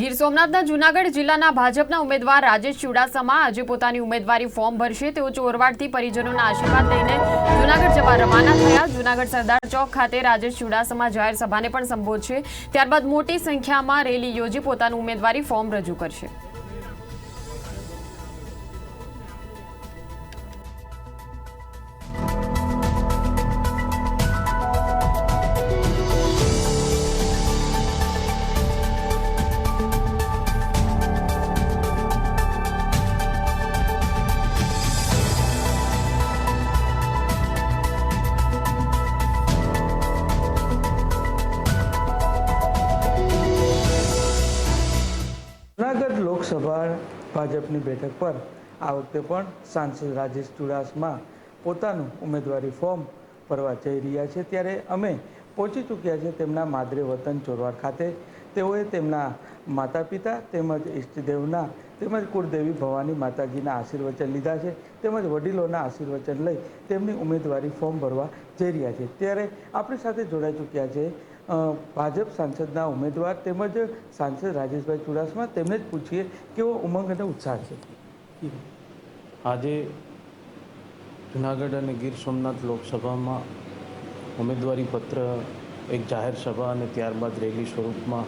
ગીર સોમનાથના જૂનાગઢ જિલ્લાના ભાજપના ઉમેદવાર રાજેશ ચુડાસમા આજે પોતાની ઉમેદવારી ફોર્મ ભરશે. તેઓ ચોરવાડથી પરિજનોના આશીર્વાદ લઈને જૂનાગઢ જવા રવાના થયા. જૂનાગઢ સરદાર ચોક ખાતે રાજેશ ચુડાસમા જાહેર સભાને પણ સંબોધશે. ત્યારબાદ મોટી સંખ્યામાં રેલી યોજી પોતાનું ઉમેદવારી ફોર્મ રજૂ કરશે. લોકસભા ભાજપની બેઠક પર આ વખતે પણ સાંસદ રાજેશ ચુડાસમા પોતાનું ઉમેદવારી ફોર્મ ભરવા જઈ રહ્યા છે. ત્યારે અમે પહોંચી ચૂક્યા છે તેમના માદરે વતન ચોરવાડ ખાતે. તેઓએ તેમના માતા પિતા તેમજ ઇષ્ટદેવના તેમજ કુળદેવી ભવાની માતાજીના આશીર્વચન લીધા છે. તેમજ વડીલોના આશીર્વચન લઈ તેમની ઉમેદવારી ફોર્મ ભરવા જઈ રહ્યા છે. ત્યારે આપણી સાથે જોડાઈ ચૂક્યા છે ભાજપ સાંસદના ઉમેદવાર તેમજ સાંસદ રાજેશભાઈ ચુડાસમા. તેમને જ પૂછીએ કેવો ઉમંગ અને ઉત્સાહ છે. આજે જુનાગઢ અને ગીર સોમનાથ લોકસભામાં ઉમેદવારી પત્ર એક જાહેર સભા અને ત્યારબાદ રેલી સ્વરૂપમાં